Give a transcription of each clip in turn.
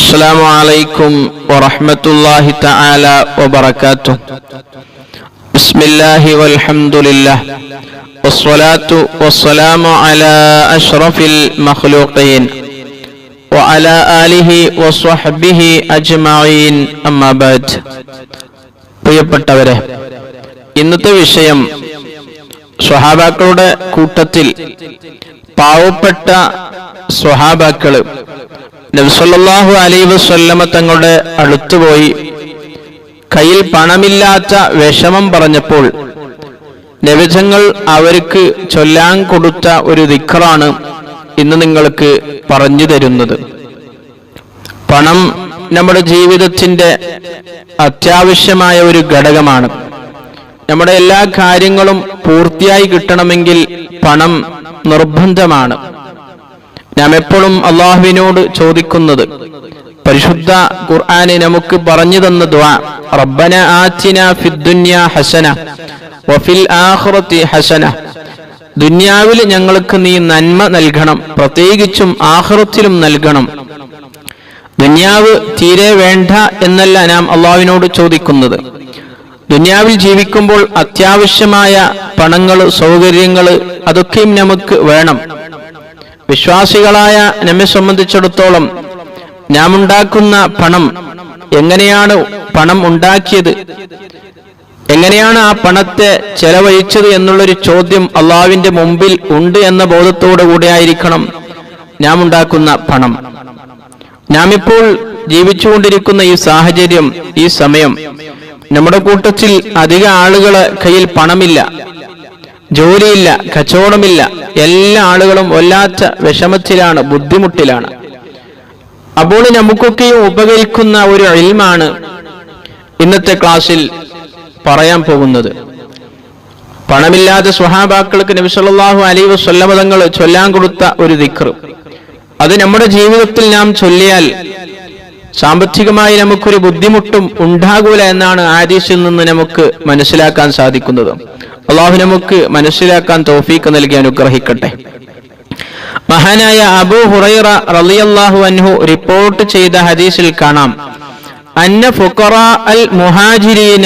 السلام عليكم ورحمة الله تعالى وبركاته بسم الله والحمد لله والصلاة والسلام على أشرف المخلوقين وعلى آله وصحبه أجمعين أما بعد പ്രിയപ്പെട്ടവരെ ഇന്നത്തെ വിഷയം സ്വഹാബാക്കളുടെ കൂട്ടത്തിൽ പാവപ്പെട്ട സ്വഹാബാക്കള് നബ്സല്ലാഹു അലൈ വസ്ല്ലമ തങ്ങളുടെ അടുത്തുപോയി കയ്യിൽ പണമില്ലാത്ത വിഷമം പറഞ്ഞപ്പോൾ നബിജങ്ങൾ അവർക്ക് ചൊല്ലാൻ കൊടുത്ത ഒരു ദിക്കറാണ് ഇന്ന് നിങ്ങൾക്ക് പറഞ്ഞു തരുന്നത്. പണം നമ്മുടെ ജീവിതത്തിന്റെ അത്യാവശ്യമായ ഒരു ഘടകമാണ്. നമ്മുടെ എല്ലാ കാര്യങ്ങളും പൂർത്തിയായി കിട്ടണമെങ്കിൽ പണം നിർബന്ധമാണ്. നാം എപ്പോഴും അള്ളാഹുവിനോട് ചോദിക്കുന്നത് പരിശുദ്ധ ഖുർആാനെ നമുക്ക് പറഞ്ഞു തന്ന ദ്വാ റബ്ബന ആറ്റിന ഫിദ്ദുന്യ ഹസന വഫിൽ ആഖിറതി ഹസന. ദുന്യാവിൽ ഞങ്ങൾക്ക് നീ നന്മ നൽകണം പ്രത്യേകിച്ചും ആഹ്റത്തിലും നൽകണം. ദുന്യാവ് തീരെ വേണ്ട എന്നല്ല നാം അള്ളാഹുവിനോട് ചോദിക്കുന്നത്. ദുന്യാവിൽ ജീവിക്കുമ്പോൾ അത്യാവശ്യമായ പണങ്ങൾ സൗകര്യങ്ങൾ അതൊക്കെയും നമുക്ക് വേണം. വിശ്വാസികളായ നമ്മെ സംബന്ധിച്ചിടത്തോളം നാം ഉണ്ടാക്കുന്ന പണം എങ്ങനെയാണ് പണം ഉണ്ടാക്കിയത്? എങ്ങനെയാണ് ആ പണത്തെ ചെലവഴിച്ചത് എന്നുള്ളൊരു ചോദ്യം അള്ളാവിന്റെ മുമ്പിൽ ഉണ്ട് എന്ന ബോധത്തോടു കൂടെ ആയിരിക്കണം നാം ഉണ്ടാക്കുന്ന പണം. നാം ഇപ്പോൾ ജീവിച്ചുകൊണ്ടിരിക്കുന്ന ഈ സാഹചര്യം ഈ സമയം നമ്മുടെ കൂട്ടത്തിൽ അധിക ആളുകളെ കയ്യിൽ പണമില്ല. ജോലിയില്ല കച്ചവടമില്ല. എല്ലാ ആളുകളും വല്ലാത്ത വിഷമത്തിലാണ് ബുദ്ധിമുട്ടിലാണ്. അപ്പോൾ നമുക്കൊക്കെയും ഉപകരിക്കുന്ന ഒരു അഴിമാണ് ഇന്നത്തെ ക്ലാസ്സിൽ പറയാൻ പോകുന്നത്. പണമില്ലാതെ സ്വഹാബാക്കൾക്ക് നബിസല്ലാഹു അലൈ വസ്വല്ലമതങ്ങൾ ചൊല്ലാൻ കൊടുത്ത ഒരു ദിക്ർ. അത് നമ്മുടെ ജീവിതത്തിൽ നാം ചൊല്ലിയാൽ സാമ്പത്തികമായി നമുക്കൊരു ബുദ്ധിമുട്ടും ഉണ്ടാകൂല എന്നാണ് ആദീസിൽ നിന്ന് നമുക്ക് മനസ്സിലാക്കാൻ സാധിക്കുന്നത്. അള്ളാഹു നമുക്ക് മനസ്സിലാക്കാൻ തോഫീക്ക് നൽകി അനുഗ്രഹിക്കട്ടെ. മഹാനായ അബു ഹുറൈറ റളിയല്ലാഹു അൻഹു റിപ്പോർട്ട് ചെയ്ത ഹദീസിൽ കാണാം. അന്ന ഫുഖറ അൽ മുഹാജിരീന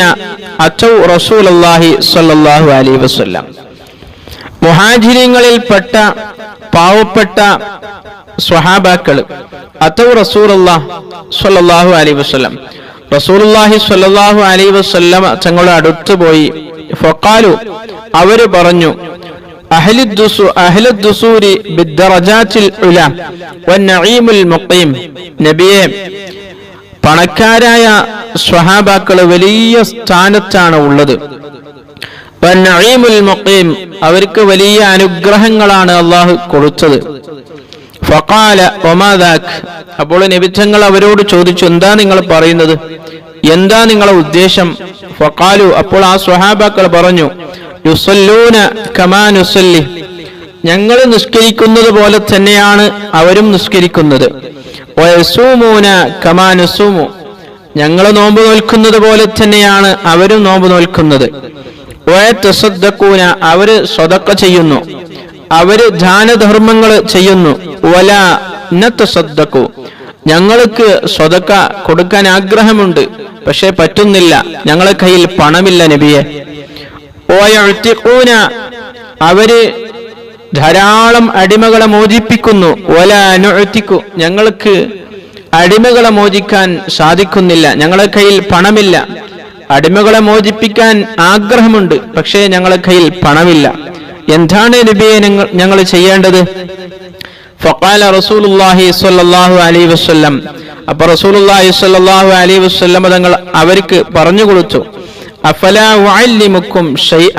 അച്ചൗ റസൂലുള്ളാഹി സ്വല്ലല്ലാഹു അലൈഹി വസല്ലം. മുഹാജിരിങ്ങളിൽപ്പെട്ട പാവപ്പെട്ട സ്വഹാബാക്കൾ അത്തൗ റസൂലുള്ളാഹ് സ്വല്ലല്ലാഹു അലൈഹി വസല്ലം. റസൂലുള്ളാഹി സ്വല്ലല്ലാഹു അലൈഹി വസല്ലം തങ്ങളുടെ അടുത്ത് പോയി ഫഖാലു അവർ പറഞ്ഞു നബിയെ പണക്കാരായ സ്വഹാബാക്കൾ വലിയ സ്ഥാനത്താണ് ഉള്ളത്. അവർക്ക് വലിയ അനുഗ്രഹങ്ങളാണ് അള്ളാഹു കൊടുത്തത്. ഫഖാല ഒമാദാഖ് അപ്പോൾ നബിച്ചങ്ങൾ അവരോട് ചോദിച്ചു എന്താ നിങ്ങൾ പറയുന്നത്? എന്താ നിങ്ങളെ ഉദ്ദേശം? ഫഖാലു അപ്പോൾ ആ സ്വഹാബാക്കൾ പറഞ്ഞു യുസല്ലൂന കമാനുസല്ലി ഞങ്ങൾ നിസ്കരിക്കുന്നത് പോലെ തന്നെയാണ് അവരും നിസ്കരിക്കുന്നത്. വയസൂമൂന കമാനുസൂമു ഞങ്ങൾ നോമ്പ് നോൽക്കുന്നത് പോലെ തന്നെയാണ് അവരും നോമ്പ് നോൽക്കുന്നത്. അവർ സ്വതക്ക ചെയ്യുന്നു. അവർ ദാനധർമ്മങ്ങൾ ചെയ്യുന്നു. വല നത്തസദ്ദക്കു ഞങ്ങൾക്ക് സ്വതക്ക കൊടുക്കാൻ ആഗ്രഹമുണ്ട് പക്ഷെ പറ്റുന്നില്ല. ഞങ്ങളെ കയ്യിൽ പണമില്ല നബിയെ. ഓയൂന അവർ ധാരാളം അടിമകളെ മോചിപ്പിക്കുന്നു. ഓല അനുഴത്തിക്കു ഞങ്ങൾക്ക് അടിമകളെ മോചിക്കാൻ സാധിക്കുന്നില്ല. ഞങ്ങളെ കയ്യിൽ പണമില്ല. അടിമകളെ മോചിപ്പിക്കാൻ ആഗ്രഹമുണ്ട് പക്ഷേ ഞങ്ങളെ കയ്യിൽ പണമില്ല. എന്താണ് നബിയെ ഞങ്ങൾ ചെയ്യേണ്ടത്? ഫഖാല റസൂലുള്ളാഹി സ്വല്ലല്ലാഹു അലൈഹി വസല്ലം. അപ്പൊ റസൂലുള്ളാഹി സ്വല്ലല്ലാഹു അലൈഹി വസല്ലം തങ്ങൾ അവർക്ക് പറഞ്ഞു കൊടുത്തു. അഫലാ ഷൈഅ.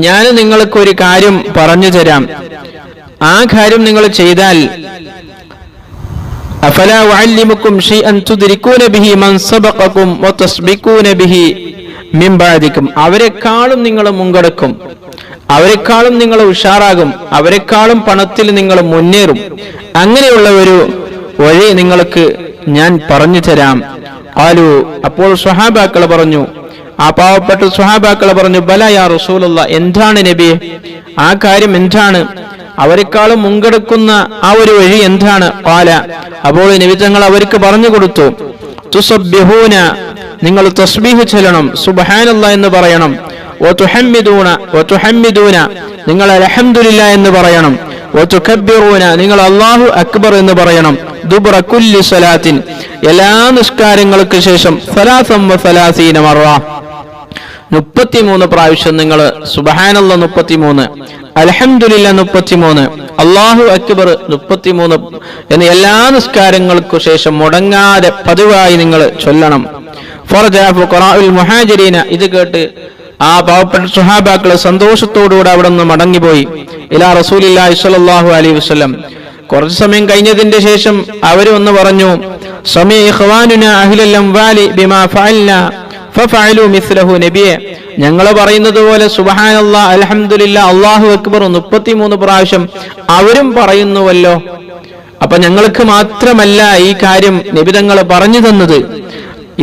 ഞാൻ നിങ്ങൾക്ക് ഒരു കാര്യം പറഞ്ഞു തരാം. ആ കാര്യം നിങ്ങൾ ചെയ്താൽ അഫലാ ബഅദിക്കും അവരെക്കാളും നിങ്ങൾ മുൻകടക്കും അവരെക്കാളും നിങ്ങൾ ഉഷാറാകും അവരെക്കാളും പണത്തിൽ നിങ്ങൾ മുന്നേറും. അങ്ങനെയുള്ള ഒരു വഴി നിങ്ങൾക്ക് ഞാൻ പറഞ്ഞു തരാം. ആലു അപ്പോൾ സ്വഹാബാക്കൾ പറഞ്ഞു ആ പാവപ്പെട്ട സ്വഹാബാക്കൾ പറഞ്ഞു ബല യാ റസൂലുള്ള എന്താണ് നബിയെ ആ കാര്യം എന്താണ്? അവരെക്കാളും മുൻകെടുക്കുന്ന ആ ഒരു വഴി എന്താണ്? പാല അപ്പോൾ നിമിത്തങ്ങൾ അവർക്ക് പറഞ്ഞു കൊടുത്തു തുസബ്യഹൂന നിങ്ങൾ തസ്ബീഹ് ചെല്ലണം സുബഹാനല്ല എന്ന് പറയണം. നിങ്ങൾ അലഹമില്ല എന്ന് പറയണം. ഒത്തുഖബിറൂന നിങ്ങൾ അള്ളാഹു അക്ബർ എന്ന് പറയണം. ദുബ്ര കുല്ലി സലാത്തിൻ എല്ലാ നിസ്കാരങ്ങൾക്ക് ശേഷം സലാസം സലാസീന മുപ്പത്തിമൂന്ന് പ്രാവശ്യം നിങ്ങൾ സുബഹാനുള്ള മുപ്പത്തിമൂന്ന് അലഹമില്ല മുപ്പത്തിമൂന്ന് അള്ളാഹു അക്ബർ മുപ്പത്തിമൂന്ന് എന്ന എല്ലാ നിസ്കാരങ്ങൾക്കു ശേഷം മുടങ്ങാതെ പതിവായി നിങ്ങൾ ചൊല്ലണം. ഫറജാഫു ഖുറാഉൽ മുഹാജിരീന. ഇത് കേട്ട് ആ പാവപ്പെട്ട സുഹാബാക്കൾ സന്തോഷത്തോടുകൂടെ അവിടെ നിന്ന് മടങ്ങിപ്പോയി. ഇലാ റസൂലില്ലാഹി സ്വല്ലല്ലാഹു അലൈഹി വസല്ലം. കുറച്ചു സമയം കഴിഞ്ഞതിന്റെ ശേഷം അവർ ഒന്ന് പറഞ്ഞു ബിമാ ഫഫഅലു നബിയെ. ഞങ്ങൾ പറയുന്നത് പോലെ സുബഹാനല്ല അൽഹംദുലില്ല അള്ളാഹു അക്ബർ. മുപ്പത്തിമൂന്ന് പ്രാവശ്യം അവരും പറയുന്നുവല്ലോ. അപ്പൊ ഞങ്ങൾക്ക് മാത്രമല്ല ഈ കാര്യം നിബിതങ്ങൾ പറഞ്ഞു തന്നത്.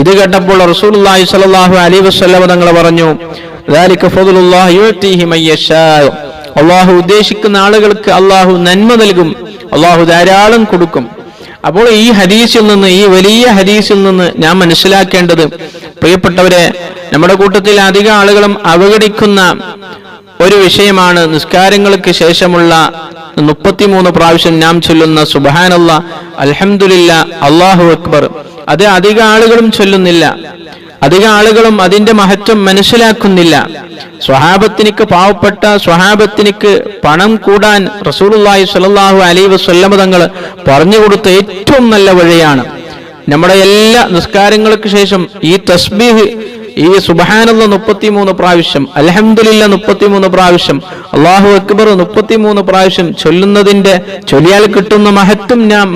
ഇത് കേട്ടപ്പോൾ റസൂലുള്ളാഹി സ്വല്ലല്ലാഹു അലൈഹി വസല്ലം തങ്ങൾ പറഞ്ഞു അള്ളാഹു ഉദ്ദേശിക്കുന്ന ആളുകൾക്ക് അള്ളാഹു നന്മ നൽകും അള്ളാഹു ധാരാളം കൊടുക്കും. അപ്പോൾ ഈ ഹദീസിൽ നിന്ന് ഈ വലിയ ഹദീസിൽ നിന്ന് ഞാൻ മനസ്സിലാക്കേണ്ടത് പ്രിയപ്പെട്ടവരെ നമ്മുടെ കൂട്ടത്തിൽ അധിക ആളുകളും അവഗണിക്കുന്ന ഒരു വിഷയമാണ് നിസ്കാരങ്ങൾക്ക് ശേഷമുള്ള മുപ്പത്തിമൂന്ന് പ്രാവശ്യം നാം ചൊല്ലുന്ന സുബഹാനല്ല അലഹമുല്ല അള്ളാഹു അക്ബർ. അത് അധിക ആളുകളും ചൊല്ലുന്നില്ല. അധിക ആളുകളും അതിന്റെ മഹത്വം മനസ്സിലാക്കുന്നില്ല. സ്വഹാബത്തിനിക്ക് പാവപ്പെട്ട സ്വഹാബത്തിനിക്ക് പണം കൂടാൻ റസൂലുള്ളാഹി സ്വല്ലല്ലാഹു അലൈഹി വസല്ലമ തങ്ങൾ പറഞ്ഞു കൊടുത്ത ഏറ്റവും നല്ല വഴിയാണ്. നമ്മുടെ എല്ലാ നിസ്കാരങ്ങൾക്ക് ശേഷം ഈ തസ്ബീഹ് ഈ സുബഹാനുള്ള മുപ്പത്തിമൂന്ന് പ്രാവശ്യം അലഹമില്ല മുപ്പത്തിമൂന്ന് പ്രാവശ്യം അള്ളാഹു അക്ബർ മുപ്പത്തിമൂന്ന് പ്രാവശ്യം ചൊല്ലുന്നതിന്റെ ചൊല്ലിയാൽ കിട്ടുന്ന മഹത്വം നാം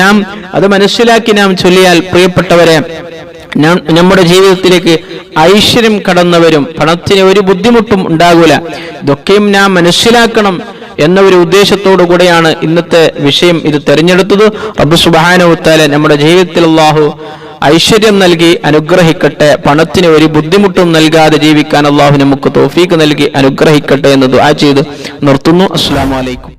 നാം അത് മനസ്സിലാക്കി നാം ചൊല്ലിയാൽ പ്രിയപ്പെട്ടവരെ നമ്മുടെ ജീവിതത്തിലേക്ക് ഐശ്വര്യം കടന്നവരും പണത്തിന് ഒരു ബുദ്ധിമുട്ടും ഉണ്ടാകൂല. ഇതൊക്കെയും നാം മനസ്സിലാക്കണം എന്ന ഒരു ഉദ്ദേശത്തോടു കൂടെയാണ് ഇന്നത്തെ വിഷയം ഇത് തെരഞ്ഞെടുത്തത്. റബ്ബ് സുബാനുത്താല നമ്മുടെ ജീവിതത്തിൽ അള്ളാഹു ഐശ്വര്യം നൽകി അനുഗ്രഹിക്കട്ടെ പണത്തിന് ഒരു ബുദ്ധിമുട്ടും നൽകാതെ ജീവിക്കാൻ അള്ളാഹു നമുക്ക് തോഫീക്ക് നൽകി അനുഗ്രഹിക്കട്ടെ എന്ന് ദുആ ചെയ്ത് നിർത്തുന്നു. അസ്സാം വലൈക്കും